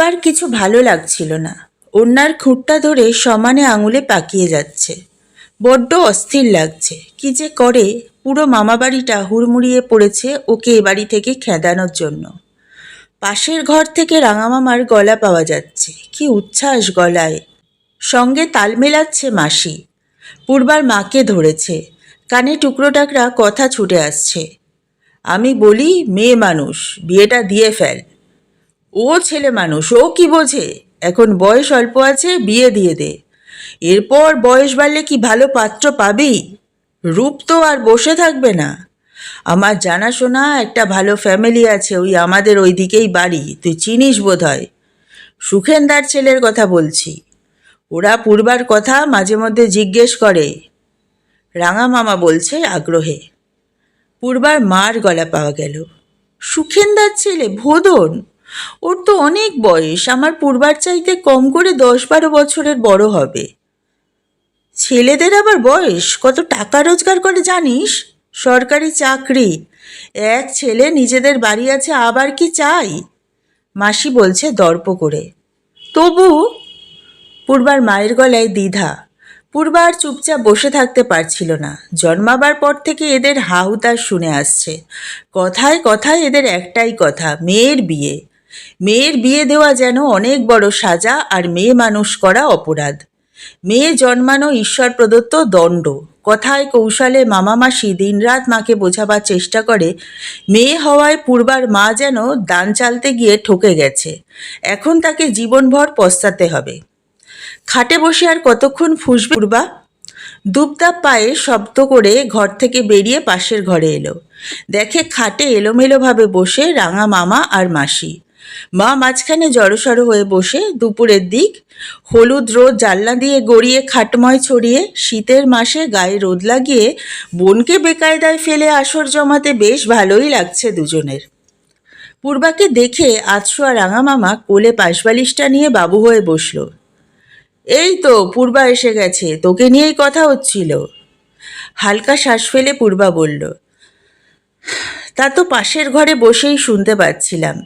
আর কিছু ভালো লাগছিল না। অন্যার খুঁটটা ধরে সমানে আঙুলে পাকিয়ে যাচ্ছে। বড্ড অস্থির লাগছে। কি যে করে, পুরো মামাবাড়িটা হুড়মুড়িয়ে পড়েছে ওকে এ বাড়ি থেকে খেদানোর জন্য। পাশের ঘর থেকে রাঙামামার গলা পাওয়া যাচ্ছে। কি উচ্ছ্বাস গলায়। সঙ্গে তাল মেলাচ্ছে মাসি। পূর্বার মাকে ধরেছে। কানে টুকরো টাকরা কথা ছুটে আসছে। আমি বলি, মেয়ে মানুষ, বিয়েটা দিয়ে ফেল। ও ছেলে মানুষ, ও কি বোঝে? এখন বয়স অল্প আছে, বিয়ে দিয়ে দে। এরপর বয়স বাড়লে কি ভালো পাত্র পাবি? রূপ তো আর বসে থাকবে না। আমার জানাশোনা একটা ভালো ফ্যামিলি আছে ওই আমাদের ওই দিকেই বাড়ি, তুই চিনিস বোধ হয় সুখেন্দার ছেলের কথা বলছি। ওরা পূর্বার কথা মাঝে মধ্যে জিজ্ঞেস করে। রাঙা মামা বলছে আগ্রহে। পূর্বার মার গলা পাওয়া গেল। সুখেন্দার ছেলে ভোদন? ওর তো অনেক বয়স, আমার পূর্বার চাইতে কম করে দশ বারো বছরের বড় হবে। ছেলেদের আবার বয়স, কত টাকা রোজগার করে জানিস? সরকারি চাকরি, এক ছেলে নিজেদের বাড়ি আছে, আবার কি চাই? মাসি বলছে দর্প করে। তবু পূর্বার মায়ের গলায় দ্বিধা। পূর্বার চুপচাপ বসে থাকতে পারছিল না। জন্মাবার পর থেকে এদের হাহুতাশ শুনে আসছে। কথায় কথায় এদের একটাই কথা, মেয়ের বিয়ে। মেয়ের বিয়ে দেওয়া যেন অনেক বড় সাজা আর মেয়ে মানুষ করা অপরাধ। মেয়ে জন্মানো ঈশ্বর প্রদত্ত দণ্ড। কথায় কৌশলে মামা মাসি দিনরাত মাকে বোঝাবার চেষ্টা করে, মেয়ে হওয়ায় পূর্বার মা যেন দান চালতে গিয়ে ঠকে গেছে। এখন তাকে জীবনভর পস্তাতে হবে। খাটে বসে আর কতক্ষণ ফুসবে পূর্বা? দুপদাপ পায়ে শব্দ করে ঘর থেকে বেরিয়ে পাশের ঘরে এলো। দেখে খাটে এলোমেলোভাবে বসে রাঙা মামা আর মাসি। মা মাঝখানে জড়সড় হয়ে বসে দুপুরের দিক, হলুদ রোদ জানলা দিয়ে গড়িয়ে খাটময় ছড়িয়ে শীতের মাসে গায়ে রোদ লাগিয়ে বোনকে বেকায়দায় ফেলে আসর জমাতে বেশ ভালোই লাগছে দুজনের। পূর্বাকে দেখে আজশোয়া রাঙা মামা কোলে পাশবালিশটা নিয়ে বাবু হয়ে বসল। এই তো, পূর্বা এসে গেছে, তোকে নিয়েই কথা হচ্ছিল। হালকা শ্বাস ফেলে পূর্বা বলল, তা তো পাশের ঘরে বসেই শুনতে পাচ্ছিলাম।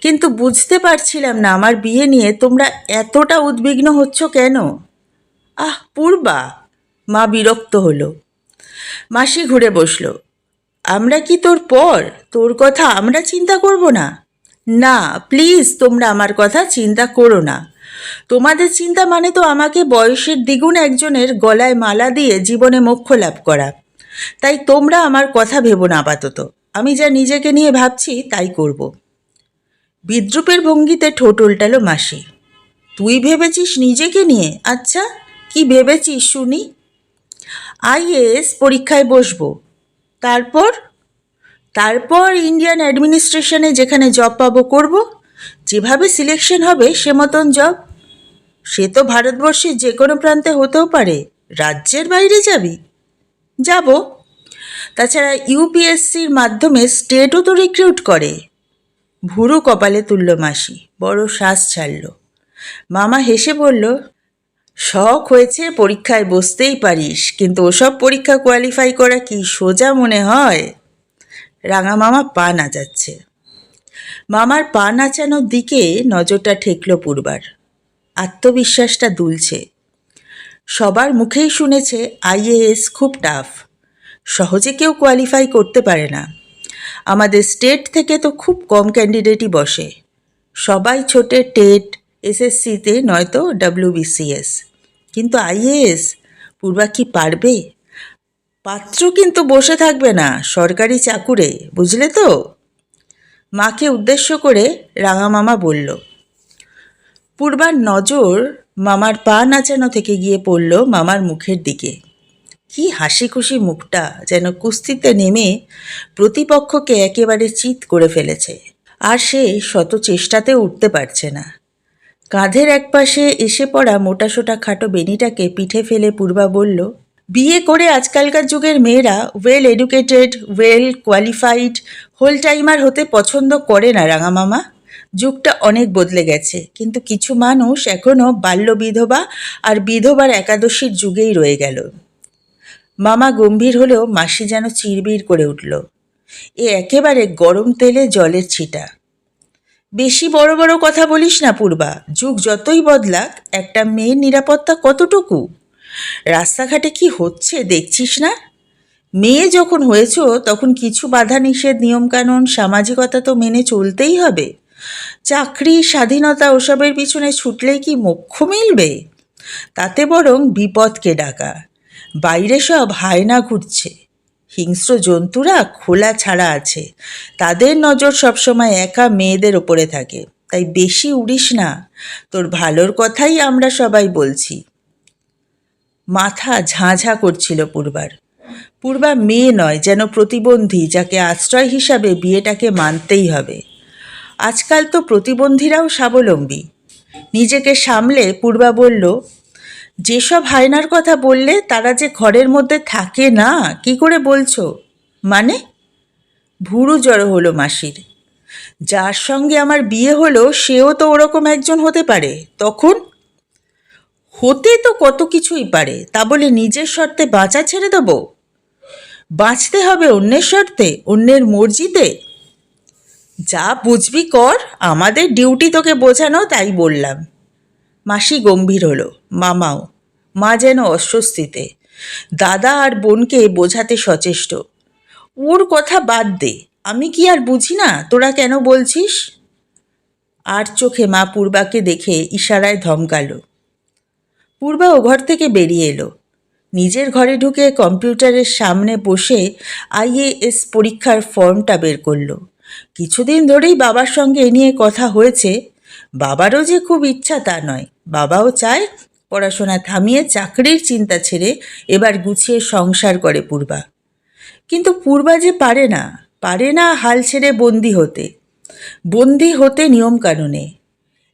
কিন্তু বুঝতে পারছিলাম না আমার বিয়ে নিয়ে তোমরা এতটা উদ্বিগ্ন হচ্ছ কেন? আহ, পূর্বা, মা বিরক্ত হলো। মাসি ঘুরে বসল। আমরা কি তোর পর? তোর কথা আমরা চিন্তা করব না? না, প্লিজ তোমরা আমার কথা চিন্তা করো না। তোমাদের চিন্তা মানে তো আমাকে বয়সের দ্বিগুণ একজনের গলায় মালা দিয়ে জীবনে মোক্ষ লাভ করা। তাই তোমরা আমার কথা ভেবো না আপাতত। আমি যা নিজেকে নিয়ে ভাবছি তাই করব। বিদ্রুপের ভঙ্গিতে ঠোঁট উল্টালো মাসি। তুই ভেবেছিস নিজেকে নিয়ে? আচ্ছা কি ভেবেছিস শুনি? আইএএস পরীক্ষায় বসবো। তারপর? তারপর ইন্ডিয়ান অ্যাডমিনিস্ট্রেশনে যেখানে জব পাবো করব। যেভাবে সিলেকশন হবে, সে মতন জব। সে তো ভারতবর্ষের যে কোনো প্রান্তে হতেও পারে। রাজ্যের বাইরে যাবি? যাব। তাছাড়া ইউপিএসসির মাধ্যমে স্টেটও তো রিক্রুট করে। ভুরু কপালে তুলল মাসি, বড় শ্বাস ছাড়ল। মামা হেসে বলল, শখ হয়েছে পরীক্ষায় বসতেই পারিস, কিন্তু ওসব পরীক্ষা কোয়ালিফাই করা কি সোজা মনে হয়? রাঙা মামা পা নাচাচ্ছে। মামার পা নাচানোর দিকে নজরটা ঠেকল পূর্বার। আত্মবিশ্বাসটা দুলছে। সবার মুখেই শুনেছে আইএএস খুব টাফ সহজে কেউ কোয়ালিফাই করতে পারে না। আমাদের স্টেট থেকে তো খুব কম ক্যান্ডিডেটই বসে। সবাই ছোটে টেট, এসএসসিতে, নয়তো ডাব্লিউবিসিএস কিন্তু আইএএস পূর্বা কি পারবে? পাত্র কিন্তু বসে থাকবে না, সরকারি চাকুরে, বুঝলে তো? মাকে উদ্দেশ্য করে রাঙা মামা বলল, পূর্বার নজর মামার পা নাচানো থেকে গিয়ে পড়ল মামার মুখের দিকে। কি হাসি খুশি মুখটা যেন কুস্তিতে নেমে প্রতিপক্ষকে একেবারে চিত করে ফেলেছে। আর সে শত চেষ্টাতে উঠতে পারছে না। কাঁধের একপাশে এসে পড়া মোটাসোটা খাটো বেনিটাকে পিঠে ফেলে পূর্বা বলল, বিয়ে করে আজকালকার যুগের মেয়েরা well educated well qualified whole timer হতে পছন্দ করে না রাঙা মামা। যুগটা অনেক বদলে গেছে, কিন্তু কিছু মানুষ এখনও বাল্য বিধবা আর বিধবার একাদশীর যুগেই রয়ে গেল। মামা গম্ভীর হলেও মাসি যেন চিরবির করে উঠল। এ একেবারে গরম তেলে জলের ছিটা। বেশি বড় বড় কথা বলিস না পূর্বা, যুগ যতই বদলাক, একটা মেয়ের নিরাপত্তা কতটুকু? রাস্তাঘাটে কি হচ্ছে দেখছিস না? মেয়ে যখন হয়েছ, তখন কিছু বাধা নিষেধ, নিয়মকানুন, সামাজিকতা তো মেনে চলতেই হবে। চাকরি, স্বাধীনতা, ওসবের পিছনে ছুটলেই কি মোক্ষ মিলবে? তাতে বরং বিপদকে ডাকা। বাইরে সব হায়না ঘুরছে। হিংস্র জন্তুরা খোলা ছাড়া আছে। তাদের নজর সবসময় একা মেয়েদের ওপরে থাকে। তাই বেশি উড়িস না। তোর ভালোর কথাই আমরা সবাই বলছি। মাথা ঝাঁঝা করছিল পূর্বার। পূর্বা মেয়ে নয়, যেন প্রতিবন্ধী, যাকে আশ্রয় হিসাবে বিয়েটাকে মানতেই হবে। আজকাল তো প্রতিবন্ধীরাও স্বাবলম্বী। নিজেকে সামলে পূর্বা বলল যেসব হায়নার কথা বললে তারা যে ঘরের মধ্যে থাকে না, কি করে বলছো? মানে? ভুরু জড়ো হলো মাসির। যার সঙ্গে আমার বিয়ে হলো, সেও তো ওরকম একজন হতে পারে। তখন? হতে তো কত কিছুই পারে, তা বলে নিজের শর্তে বাঁচা ছেড়ে দেবো? বাঁচতে হবে অন্যের শর্তে, অন্যের মর্জিতে? যা বুঝবি কর, আমাদের ডিউটি তোকে বোঝানো, তাই বললাম। মাসি গম্ভীর হলো। মামাও, মা যেন অস্বস্তিতে। দাদা আর বোনকে বোঝাতে সচেষ্ট। ওর কথা বাদ দে। আমি কি আর বুঝি না? তোরা কেন বলছিস? আর চোখে মা পূর্বাকে দেখে ইশারায় ধমকালো। পূর্বা ও ঘর থেকে বেরিয়ে এলো। নিজের ঘরে ঢুকে কম্পিউটারের সামনে বসে আইএএস পরীক্ষার ফর্মটা বের করল। কিছুদিন ধরেই বাবার সঙ্গে এ নিয়ে কথা হয়েছে। বাবারও যে খুব ইচ্ছা তা নয়। বাবাও চায় পড়াশোনা থামিয়ে চাকরির চিন্তা ছেড়ে এবার গুছিয়ে সংসার করে পূর্বা। কিন্তু পূর্বা যে পারে না পারে না হাল ছেড়ে বন্দি হতে। বন্দি হতে নিয়মকানুনে।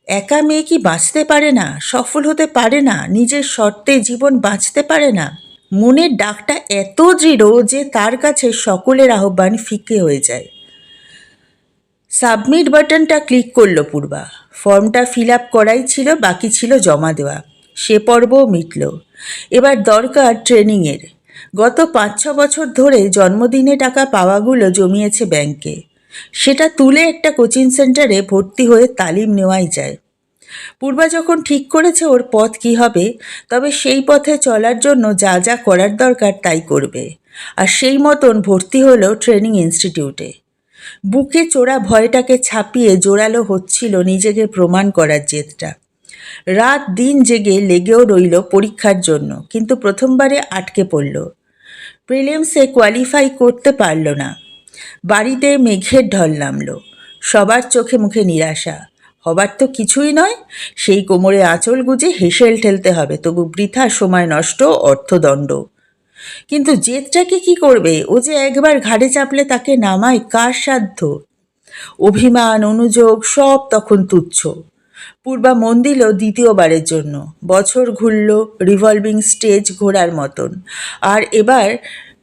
একা মেয়ে কি বাঁচতে পারে না, সফল হতে পারে না, নিজের শর্তে জীবন বাঁচতে পারে না? মনের ডাকটা এত দৃঢ় যে তার কাছে সকলের আহ্বান ফিকে হয়ে যায়। সাবমিট বাটনটা ক্লিক করল পূর্বা। ফর্মটা ফিল আপ করাই ছিল, বাকি ছিল জমা দেওয়া। সে পর্বও মিটল। এবার দরকার ট্রেনিংয়ের। গত পাঁচ ছ বছর ধরে জন্মদিনে টাকা পাওয়াগুলো জমিয়েছে ব্যাংকে। সেটা তুলে একটা কোচিং সেন্টারে ভর্তি হয়ে তালিম নেওয়াই যায়। পূর্বা যখন ঠিক করেছে ওর পথ কি হবে, তবে সেই পথে চলার জন্য যা যা করার দরকার তাই করবে। আর সেই মতন ভর্তি হলো ট্রেনিং ইনস্টিটিউটে। বুকে চোরা ভয়টাকে ছাপিয়ে জোরালো হচ্ছিল নিজেকে প্রমাণ করার জেদটা। রাত দিন জেগে লেগেও রইল পরীক্ষার জন্য, কিন্তু প্রথমবারে আটকে পড়ল। প্রিলিমসে কোয়ালিফাই করতে পারল না। বাড়িতে মেঘের ঢল নামলো। সবার চোখে মুখে নিরাশা। হবার তো কিছুই নয়, সেই কোমরে আঁচল গুজে হেসেল ঠেলতে হবে, তবু বৃথা সময় নষ্ট, অর্থদণ্ড। কিন্তু জেদটাকে কি করবে? ও যে একবার ঘাড়ে চাপলে তাকে নামায় কার সাধ্য? অভিমান, অনুযোগ, সব তখন তুচ্ছ। পূর্বা মন দিল দ্বিতীয়বারের জন্য। বছর ঘুরল রিভলভিং স্টেজ ঘোরার মতন। আর এবার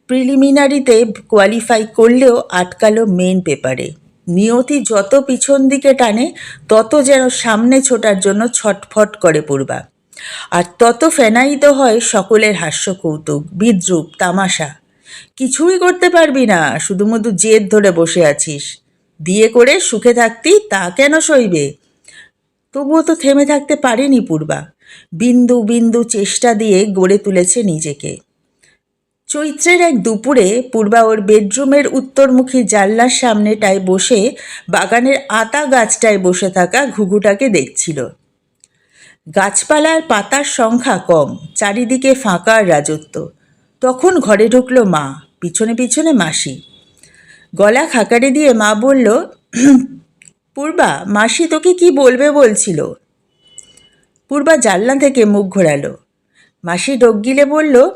প্রিলিমিনারিতে কোয়ালিফাই করলেও আটকালো মেন পেপারে নিয়তি যত পিছন দিকে টানে, তত যেন সামনে ছোটার জন্য ছটফট করে পূর্বা। আর তত ফেনায়িত হয় সকলের হাস্য কৌতুক বিদ্রুপ, তামাশা। কিছুই করতে পারবি না, শুধুমধু জেদ ধরে বসে আছিস। বিয়ে করে সুখে থাকতি তা কেন সইবে? তবুও তো থেমে থাকতে পারেনি পূর্বা। বিন্দু বিন্দু চেষ্টা দিয়ে গড়ে তুলেছে নিজেকে। চৈত্রের এক দুপুরে পূর্বা ওর বেডরুমের উত্তরমুখী জানলার সামনেটায় বসে বাগানের আতা গাছটায় বসে থাকা ঘুঘুটাকে দেখছিল। গাছপালার পাতার সংখ্যা কম, চারিদিকে ফাঁকার রাজত্ব। তখন ঘরে ঢুকলো মা, পিছনে পিছনে মাসি। গলা খাকারে দিয়ে মা বলল, পূর্বা, মাসি তোকে কি বলবে বলছিল? পূর্বা জানলা থেকে মুখ ঘোরালো। মাসি ডোক গিলে বলল,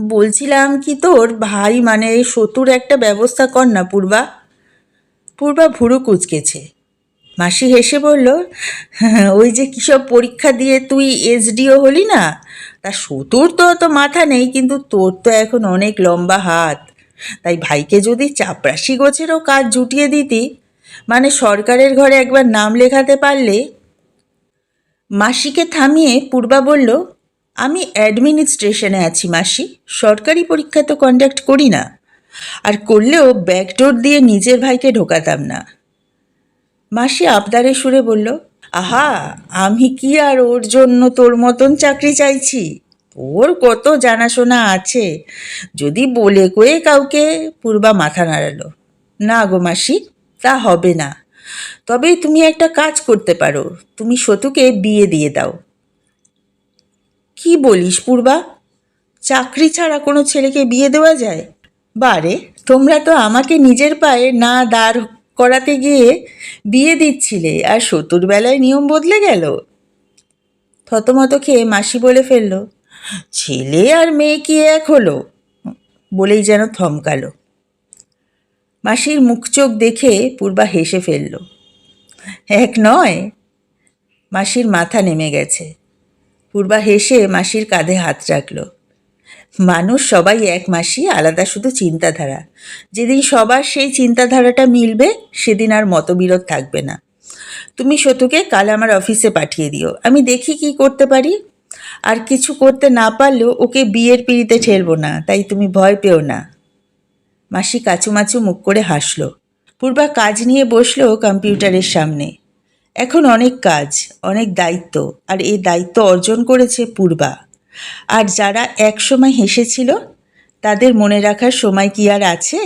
বলছিলাম কি তোর ভাই মানে শত্রুর একটা ব্যবস্থা কর না পূর্বা। পূর্বা ভুরু কুচকেছে। মাসি হেসে বলল, ওই যে কিসব পরীক্ষা দিয়ে তুই এসডিও হলি না? তা সতুর তো অত মাথা নেই, কিন্তু তোর তো এখন অনেক লম্বা হাত। তাই ভাইকে যদি চাপরাশি গোছেরও কাজ জুটিয়ে দিতি মানে সরকারের ঘরে একবার নাম লেখাতে পারলে? মাসিকে থামিয়ে পূর্বা বলল, আমি অ্যাডমিনিস্ট্রেশনে আছি মাসি, সরকারি পরীক্ষা তো কন্ডাক্ট করি না। আর করলেও ব্যাকডোর দিয়ে নিজের ভাইকে ঢোকাতাম না। মাসি আবদারে সুরে বলল, আহা, আমি কি আর ওর জন্য তোর মতন চাকরি চাইছি? ওর কত জানাশোনা আছে। যদি বলে কয়ে কাউকে পূর্বা মাথা নাড়ালো। না গো মাসি, তা হবে না। তবে তুমি একটা কাজ করতে পারো, তুমি সতুকে বিয়ে দিয়ে দাও। কি বলিস পূর্বা? চাকরি ছাড়া কোনো ছেলেকে বিয়ে দেওয়া যায়? বারে, তোমরা তো আমাকে নিজের পায়ে না দাঁড় করাতে গিয়ে বিয়ে দিচ্ছিলে, আর সতুর বেলায় নিয়ম বদলে গেল। থতমত খেয়ে মাসি বলে ফেলল, ছেলে আর মেয়ে কি এক হলো? বলেই যেন থমকালো। মাসির মুখ চোখ দেখে পূর্বা হেসে ফেলল, এক নয়, মাসির মাথা নেমে গেছে। পূর্বা হেসে মাসির কাঁধে হাত রাখল। মানুষ সবাই এক মাসি, আলাদা শুধু চিন্তাধারা। যেদিন সবার সেই চিন্তাধারাটা মিলবে, সেদিন আর মতবিরোধ থাকবে না। তুমি সতুকে কাল আমার অফিসে পাঠিয়ে দিও। আমি দেখি কি করতে পারি। আর কিছু করতে না পারলেও ওকে বিয়ের পিড়িতে ঠেলবো না, তাই তুমি ভয় পেও না। মাসি কাচুমাচু মুখ করে হাসলো। পূর্বা কাজ নিয়ে বসল কম্পিউটারের সামনে। এখন অনেক কাজ, অনেক দায়িত্ব, আর এই দায়িত্ব অর্জন করেছে পূর্বা। আর যারা এক সময় হেসেছিল তাদের মনে রাখার সময় কি আর আছে?